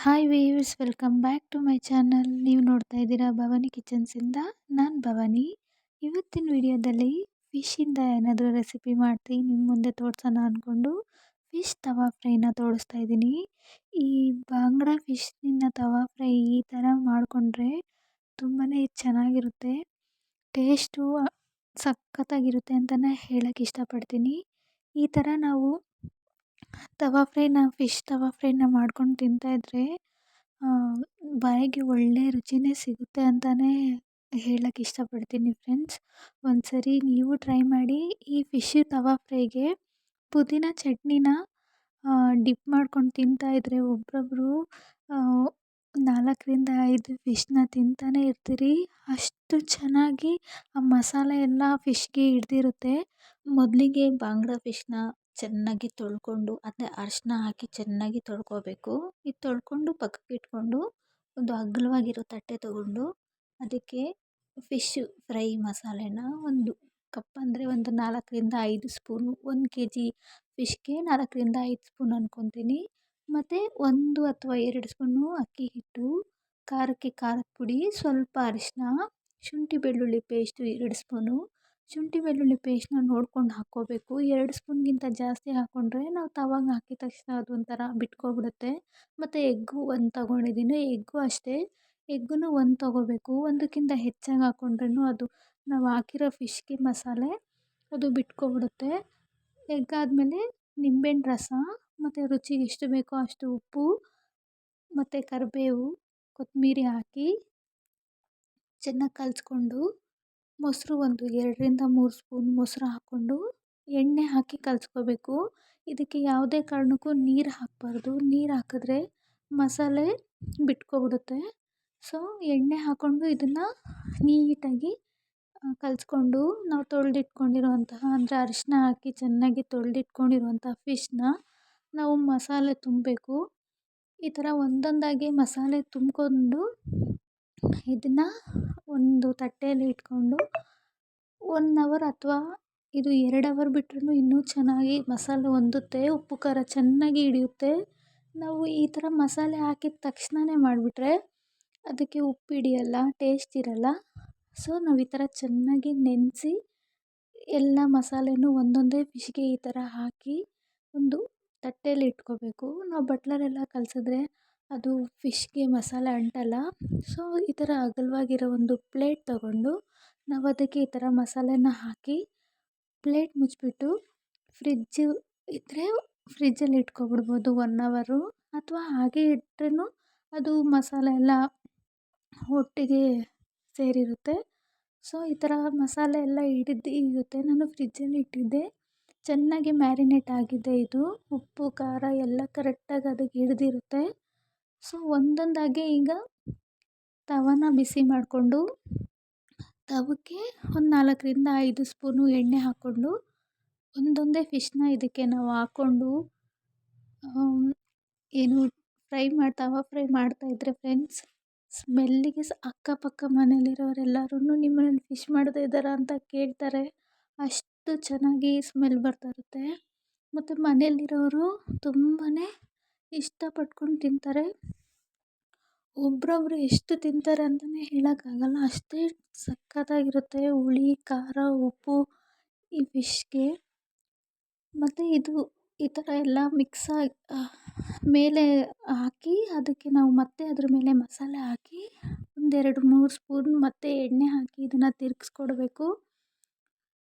Hi viewers welcome back to my channel ನೀವು ನೋಡ್ತಾ ಇದ್ದೀರಾ ಭವಾನಿ ಕಿಚನ್ಸಿಂದ ನಾನು ಭವಾನಿ. ಇವತ್ತಿನ ವಿಡಿಯೋದಲ್ಲಿ ಫಿಶಿಂದ ಏನಾದರೂ ರೆಸಿಪಿ ಮಾಡ್ತೀನಿ ನಿಮ್ಮ ಮುಂದೆ ತೋರಿಸೋಣ ಅಂದ್ಕೊಂಡು ಫಿಶ್ ತವಾ ಫ್ರೈನ ತೋರಿಸ್ತಾ ಇದ್ದೀನಿ. ಈ ಬಾಂಗ್ಡ ಫಿಶ್ನಿಂದ ತವಾ ಫ್ರೈ ಈ ಥರ ಮಾಡಿಕೊಂಡ್ರೆ ತುಂಬಾ ಚೆನ್ನಾಗಿರುತ್ತೆ. ಟೇಸ್ಟು ಸಖತ್ತಾಗಿರುತ್ತೆ ಅಂತಲೇ ಹೇಳೋಕ್ಕೆ ಇಷ್ಟಪಡ್ತೀನಿ. ಈ ಥರ ನಾವು ತವಾ ಫ್ರೈನ ಫಿಶ್ ತವಾ ಫ್ರೈನ ಮಾಡ್ಕೊಂಡು ತಿಂತಾಯಿದ್ರೆ ಬಾಯಿಗೆ ಒಳ್ಳೆ ರುಚಿನೇ ಸಿಗುತ್ತೆ ಅಂತಲೇ ಹೇಳಕ್ಕೆ ಇಷ್ಟಪಡ್ತೀನಿ ಫ್ರೆಂಡ್ಸ್ ಒಂದು ಸರಿ ನೀವು ಟ್ರೈ ಮಾಡಿ ಈ ಫಿಶ್ ತವಾ ಫ್ರೈಗೆ ಪುದೀನ ಚಟ್ನಿನ ಡಿಪ್ ಮಾಡ್ಕೊಂಡು ತಿಂತಾಯಿದ್ರೆ ಒಬ್ಬೊಬ್ಬರು ನಾಲ್ಕರಿಂದ ಐದು ಫಿಶ್ನ ತಿಂತಾನೆ ಇರ್ತೀರಿ. ಅಷ್ಟು ಚೆನ್ನಾಗಿ ಆ ಮಸಾಲೆ ಎಲ್ಲ ಫಿಶ್ಗೆ ಹಿಡ್ದಿರುತ್ತೆ. ಮೊದಲಿಗೆ ಬಾಂಗ್ಡಾ ಫಿಶ್ನ ಚೆನ್ನಾಗಿ ತೊಳ್ಕೊಂಡು ಅಂದರೆ ಅರಿಶಿನ ಹಾಕಿ ಚೆನ್ನಾಗಿ ತೊಳ್ಕೊಬೇಕು. ಇದು ತೊಳ್ಕೊಂಡು ಪಕ್ಕಕ್ಕೆ ಇಟ್ಕೊಂಡು ಒಂದು ಅಗಲವಾಗಿರೋ ತಟ್ಟೆ ತೊಗೊಂಡು ಅದಕ್ಕೆ ಫಿಶ್ ಫ್ರೈ ಮಸಾಲೆನ ಒಂದು ಕಪ್ ಅಂದರೆ ಒಂದು ನಾಲ್ಕರಿಂದ ಐದು ಸ್ಪೂನು, ಒಂದು ಕೆ ಜಿ ಫಿಶ್ಗೆ ನಾಲ್ಕರಿಂದ ಐದು ಸ್ಪೂನ್ ಅಂದ್ಕೊತೀನಿ ಮತ್ತು ಒಂದು ಅಥವಾ ಎರಡು ಸ್ಪೂನು ಅಕ್ಕಿ ಹಿಟ್ಟು, ಖಾರಕ್ಕೆ ಖಾರದ ಪುಡಿ, ಸ್ವಲ್ಪ ಅರಿಶಿನ, ಶುಂಠಿ ಬೆಳ್ಳುಳ್ಳಿ ಪೇಸ್ಟು ಎರಡು ಸ್ಪೂನು ಶುಂಠಿ, ಬೆಳ್ಳುಳ್ಳಿ ಪೇಸ್ಟನ್ನ ನೋಡ್ಕೊಂಡು ಹಾಕ್ಕೋಬೇಕು. ಎರಡು ಸ್ಪೂನ್ಗಿಂತ ಜಾಸ್ತಿ ಹಾಕ್ಕೊಂಡ್ರೆ ನಾವು ತವಾಗ ಹಾಕಿದ ತಕ್ಷಣ ಅದು ಒಂಥರ ಬಿಟ್ಕೊಬಿಡುತ್ತೆ. ಮತ್ತು ಎಗ್ಗು ಒಂದು ತಗೊಂಡಿದ್ದೀನಿ ಎಗ್ಗು ಅಷ್ಟೇ. ಎಗ್ಗನ್ನು ಒಂದು ತಗೋಬೇಕು. ಒಂದಕ್ಕಿಂತ ಹೆಚ್ಚಾಗಿ ಹಾಕ್ಕೊಂಡ್ರೂ ಅದು ನಾವು ಹಾಕಿರೋ ಫಿಶ್ಗೆ ಮಸಾಲೆ ಅದು ಬಿಟ್ಕೊಬಿಡುತ್ತೆ. ಎಗ್ ಆದಮೇಲೆ ನಿಂಬೆಹಣ್ಣು ರಸ, ಮತ್ತು ರುಚಿಗೆ ಎಷ್ಟು ಬೇಕೋ ಅಷ್ಟು ಉಪ್ಪು, ಮತ್ತು ಕರಿಬೇವು ಕೊತ್ತಂಬರಿ ಹಾಕಿ ಚೆನ್ನಾಗಿ ಕಲಿಸ್ಕೊಂಡು ಮೊಸರು ಒಂದು ಎರಡರಿಂದ ಮೂರು ಸ್ಪೂನ್ ಮೊಸರು ಹಾಕ್ಕೊಂಡು ಎಣ್ಣೆ ಹಾಕಿ ಕಲಸ್ಕೋಬೇಕು. ಇದಕ್ಕೆ ಯಾವುದೇ ಕಾರಣಕ್ಕೂ ನೀರು ಹಾಕಬಾರ್ದು. ನೀರು ಹಾಕಿದ್ರೆ ಮಸಾಲೆ ಬಿಟ್ಕೊಬಿಡುತ್ತೆ. ಸೊ, ಎಣ್ಣೆ ಹಾಕ್ಕೊಂಡು ಇದನ್ನು ನೀಟಾಗಿ ಕಲಸ್ಕೊಂಡು ನಾವು ತೊಳೆದಿಟ್ಕೊಂಡಿರುವಂತಹ, ಅಂದರೆ ಅರಿಶಿನ ಹಾಕಿ ಚೆನ್ನಾಗಿ ತೊಳೆದಿಟ್ಕೊಂಡಿರುವಂಥ ಫಿಶ್ನ ನಾವು ಮಸಾಲೆ ತುಂಬಬೇಕು. ಈ ಥರ ಒಂದೊಂದಾಗಿ ಮಸಾಲೆ ತುಂಬಿಕೊಂಡು ಇದನ್ನು ಒಂದು ತಟ್ಟೆಯಲ್ಲಿ ಇಟ್ಕೊಂಡು ಒನ್ ಅವರ್ ಅಥವಾ ಇದು ಎರಡು ಅವರ್ ಬಿಟ್ರೂ ಇನ್ನೂ ಚೆನ್ನಾಗಿ ಮಸಾಲೆ ಹೊಂದುತ್ತೆ, ಉಪ್ಪು ಖಾರ ಚೆನ್ನಾಗಿ ಹಿಡಿಯುತ್ತೆ. ನಾವು ಈ ಥರ ಮಸಾಲೆ ಹಾಕಿದ ತಕ್ಷಣನೇ ಮಾಡಿಬಿಟ್ರೆ ಅದಕ್ಕೆ ಉಪ್ಪು ಹಿಡಿಯಲ್ಲ, ಟೇಸ್ಟ್ ಇರಲ್ಲ. ಸೊ, ನಾವು ಈ ಥರ ಚೆನ್ನಾಗಿ ನೆನೆಸಿ ಎಲ್ಲ ಮಸಾಲೆನೂ ಒಂದೊಂದೇ ಫಿಶ್ಗೆ ಈ ಥರ ಹಾಕಿ ಒಂದು ತಟ್ಟೆಯಲ್ಲಿ ಇಟ್ಕೋಬೇಕು. ನಾವು ಬಟ್ಲರೆಲ್ಲ ಕಲಸಿದ್ರೆ ಅದು ಫಿಶ್ಗೆ ಮಸಾಲೆ ಅಂಟಲ್ಲ. ಸೊ, ಈ ಥರ ಅಗಲವಾಗಿರೋ ಒಂದು ಪ್ಲೇಟ್ ತಗೊಂಡು ನಾವು ಅದಕ್ಕೆ ಈ ಥರ ಮಸಾಲೆನ ಹಾಕಿ ಪ್ಲೇಟ್ ಮುಚ್ಚಿಬಿಟ್ಟು ಫ್ರಿಜ್ಜು ಇದ್ದರೆ ಫ್ರಿಜ್ಜಲ್ಲಿ ಇಟ್ಕೊಬಿಡ್ಬೋದು ಒನ್ ಅವರು ಅಥವಾ ಹಾಗೆ ಇಟ್ರೂ ಅದು ಮಸಾಲೆ ಎಲ್ಲ ಒಟ್ಟಿಗೆ ಸೇರಿರುತ್ತೆ. ಸೊ, ಈ ಥರ ಮಸಾಲೆ ಎಲ್ಲ ಹಿಡಿದು ಇರುತ್ತೆ ನಾನು ಫ್ರಿಜ್ಜಲ್ಲಿ ಇಟ್ಟಿದ್ದೆ. ಚೆನ್ನಾಗಿ ಮ್ಯಾರಿನೇಟ್ ಆಗಿದೆ ಇದು. ಉಪ್ಪು, ಖಾರ ಎಲ್ಲ ಕರೆಕ್ಟಾಗಿ ಅದಕ್ಕೆ ಹಿಡ್ದಿರುತ್ತೆ. ಸೊ, ಒಂದೊಂದಾಗಿ ಈಗ ತವನ ಬಿಸಿ ಮಾಡಿಕೊಂಡು, ತವಕ್ಕೆ ಒಂದು ನಾಲ್ಕರಿಂದ ಐದು ಸ್ಪೂನು ಎಣ್ಣೆ ಹಾಕ್ಕೊಂಡು, ಒಂದೊಂದೇ ಫಿಶ್ನ ಇದಕ್ಕೆ ನಾವು ಹಾಕ್ಕೊಂಡು ಏನು ಫ್ರೈ ಮಾಡಿ, ತವಾ ಫ್ರೈ ಮಾಡ್ತಾಯಿದ್ರೆ ಫ್ರೆಂಡ್ಸ್, ಸ್ಮೆಲ್ಲಿಗೆ ಅಕ್ಕಪಕ್ಕ ಮನೇಲಿರೋರೆಲ್ಲರೂ ನಿಮ್ಮನ್ನು ಫಿಶ್ ಮಾಡ್ತಾ ಇದ್ದಾರಾ ಅಂತ ಕೇಳ್ತಾರೆ. ಅಷ್ಟು ಚೆನ್ನಾಗಿ ಸ್ಮೆಲ್ ಬರ್ತಾ ಇರುತ್ತೆ. ಮತ್ತು ಮನೇಲಿರೋರು ತುಂಬಾ ಇಷ್ಟಪಟ್ಕೊಂಡು ತಿಂತಾರೆ. ಒಬ್ರೊಬ್ರು ಎಷ್ಟು ತಿಂತಾರೆ ಅಂತಲೇ ಹೇಳೋಕ್ಕಾಗಲ್ಲ. ಅಷ್ಟೇ ಸಖತ್ತಾಗಿರುತ್ತೆ ಹುಳಿ, ಖಾರ, ಉಪ್ಪು, ಈ ಫಿಶ್ಗೆ ಮತ್ತು ಇದು ಈ ಥರ ಎಲ್ಲ ಮಿಕ್ಸಾಗಿ ಮೇಲೆ ಹಾಕಿ ಅದಕ್ಕೆ ನಾವು ಮತ್ತೆ ಅದ್ರ ಮೇಲೆ ಮಸಾಲೆ ಹಾಕಿ ಒಂದೆರಡು ಮೂರು ಸ್ಪೂನ್ ಮತ್ತೆ ಎಣ್ಣೆ ಹಾಕಿ ಇದನ್ನು ತಿರ್ಗಿಸ್ಕೊಡ್ಬೇಕು.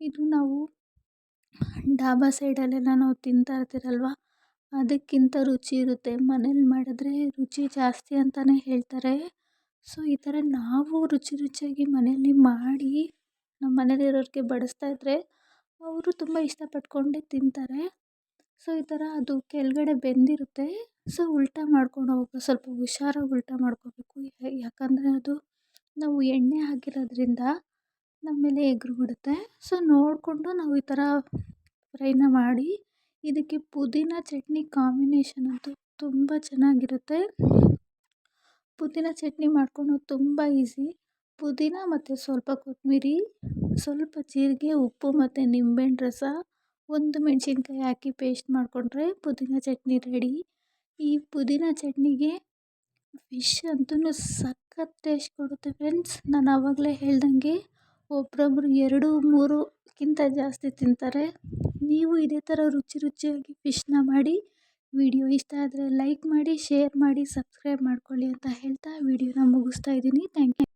ಇದು ನಾವು ಡಾಬಾ ಸೈಡಲ್ಲೆಲ್ಲ ನಾವು ತಿಂತಾ ಇರ್ತೀರಲ್ವ? ಅದಕ್ಕಿಂತ ರುಚಿ ಇರುತ್ತೆ. ಮನೇಲಿ ಮಾಡಿದ್ರೆ ರುಚಿ ಜಾಸ್ತಿ ಅಂತಲೇ ಹೇಳ್ತಾರೆ. ಸೊ, ಈ ಥರ ನಾವು ರುಚಿ ರುಚಿಯಾಗಿ ಮನೆಯಲ್ಲಿ ಮಾಡಿ ನಮ್ಮ ಮನೆಯಲ್ಲಿರೋರಿಗೆ ಬಡಿಸ್ತಾ ಇದ್ದರೆ ಅವರು ತುಂಬ ಇಷ್ಟಪಟ್ಕೊಂಡೇ ತಿಂತಾರೆ. ಸೊ, ಈ ಥರ ಅದು ಕೆಳಗಡೆ ಬೆಂದಿರುತ್ತೆ. ಸೊ, ಉಲ್ಟಾ ಮಾಡ್ಕೊಂಡು ಹೋಗ್ಬೇಕು ಸ್ವಲ್ಪ ಹುಷಾರಾಗಿ ಉಲ್ಟಾ ಮಾಡ್ಕೋಬೇಕು. ಯಾಕಂದರೆ ಅದು ನಾವು ಎಣ್ಣೆ ಹಾಕಿರೋದ್ರಿಂದ ನಮ್ಮ ಮೇಲೆ ಎಗ್ರು ಬಿಡುತ್ತೆ. ಸೊ, ನೋಡಿಕೊಂಡು ನಾವು ಈ ಥರ ಫ್ರೈನ ಮಾಡಿ ಇದಕ್ಕೆ ಪುದೀನ ಚಟ್ನಿ ಕಾಂಬಿನೇಷನ್ ಅಂತೂ ತುಂಬ ಚೆನ್ನಾಗಿರುತ್ತೆ. ಪುದೀನ ಚಟ್ನಿ ಮಾಡ್ಕೊಳ್ಳೋದು ತುಂಬ ಈಸಿ ಪುದೀನ ಮತ್ತು ಸ್ವಲ್ಪ ಕೊತ್ತಂಬರಿ ಸ್ವಲ್ಪ ಜೀರಿಗೆ, ಉಪ್ಪು ಮತ್ತು ನಿಂಬೆಹಣ್ಣು ರಸ, ಒಂದು ಮೆಣಸಿನ್ಕಾಯಿ ಹಾಕಿ ಪೇಸ್ಟ್ ಮಾಡಿಕೊಂಡ್ರೆ ಪುದೀನ ಚಟ್ನಿ ರೆಡಿ ಈ ಪುದೀನ ಚಟ್ನಿಗೆ ಫಿಶ್ ಅಂತೂ ಸಖತ್ ಟೇಸ್ಟ್ ಕೊಡುತ್ತೆ ಫ್ರೆಂಡ್ಸ್ ನಾನು ಆವಾಗಲೇ ಹೇಳ್ದಂಗೆ ಒಬ್ರೊಬ್ರು ಎರಡು ಮೂರುಕ್ಕಿಂತ ಜಾಸ್ತಿ ತಿಂತಾರೆ. ನೀವು ಇದೇ ಥರ ರುಚಿ ರುಚಿಯಾಗಿ ಫಿಶ್ನ ಮಾಡಿ ವಿಡಿಯೋ ಇಷ್ಟ ಆದರೆ ಲೈಕ್ ಮಾಡಿ ಶೇರ್ ಮಾಡಿ ಸಬ್ಸ್ಕ್ರೈಬ್ ಮಾಡ್ಕೊಳ್ಳಿ ಅಂತ ಹೇಳ್ತಾ ವಿಡಿಯೋನ ಮುಗಿಸ್ತಾ ಇದ್ದೀನಿ. Thank you